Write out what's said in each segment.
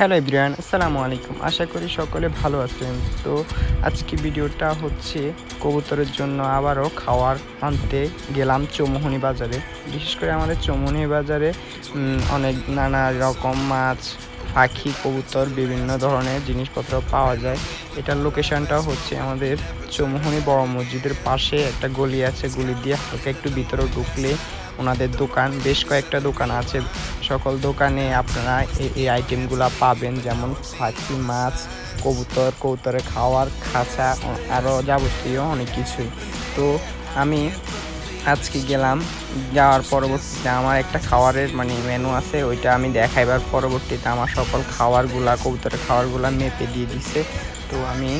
Hello ইব্রিয়ান আসসালামু আলাইকুম। আশা করি সকলে ভালো আছেন। তো আজকে ভিডিওটা হচ্ছে কবুতরের জন্য আবারও খাওয়ার আনতে গেলাম চৌমোহনী বাজারে। বিশেষ করে আমাদের চৌমোহনী বাজারে অনেক নানা রকম মাছ পাখি, কবুতর, বিভিন্ন ধরনের জিনিসপত্র পাওয়া যায়। এটার লোকেশনটা হচ্ছে আমাদের চৌমোহনী বড় মসজিদের পাশে। একটা গলি আছে, গলি দিয়ে হালকা একটু ভিতরে ঢুকলে ওনাদের দোকান, বেশ কয়েকটা দোকান আছে। সকল দোকানে আপনারা এই আইটেমগুলো পাবেন, যেমন পাখি, মাছ, কবুতর, কবুতরের খাওয়ার, খাঁচা আরও যাবতীয় অনেক কিছুই। তো আমি আজকে গেলাম যাওয়ার পরবর্তীতে আমার একটা খাবারের মানে মেনু আছে, ওইটা আমি দেখাইবার পরবর্তীতে আমার সকল খাবারগুলা, কবুতরের খাবারগুলা মেপে দিয়ে দিছে। তো আমি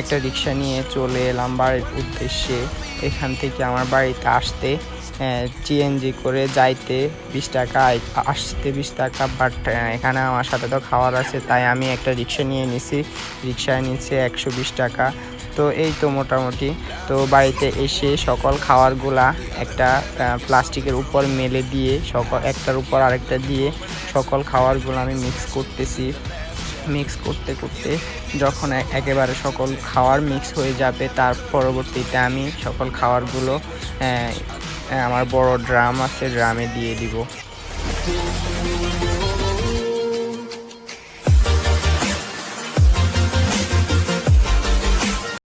একটা রিক্সা নিয়ে চলে এলাম বাড়ির উদ্দেশ্যে। এখান থেকে আমার বাড়িতে আসতে সিএনজি করে যাইতে বিশ টাকা আসতে বিশ টাকা বাট এখানে আমার সাথে তো খাওয়ার আছে, তাই আমি একটা রিক্সা নিয়ে নিছি। রিক্সায় নিচ্ছে একশো বিশ টাকা। তো এই তো মোটামুটি। তো বাড়িতে এসে সকল খাবারগুলা একটা প্লাস্টিকের উপর মেলে দিয়ে সকল একটার উপর আরেকটা দিয়ে সকল খাবারগুলো আমি মিক্স করতেছি। মিক্স করতে করতে যখন একেবারে সকল খাবার মিক্স হয়ে যাবে তার পরবর্তীতে আমি সকল আহ, আমার বড় ড্রাম আছে ড্রামে দিয়ে দিব।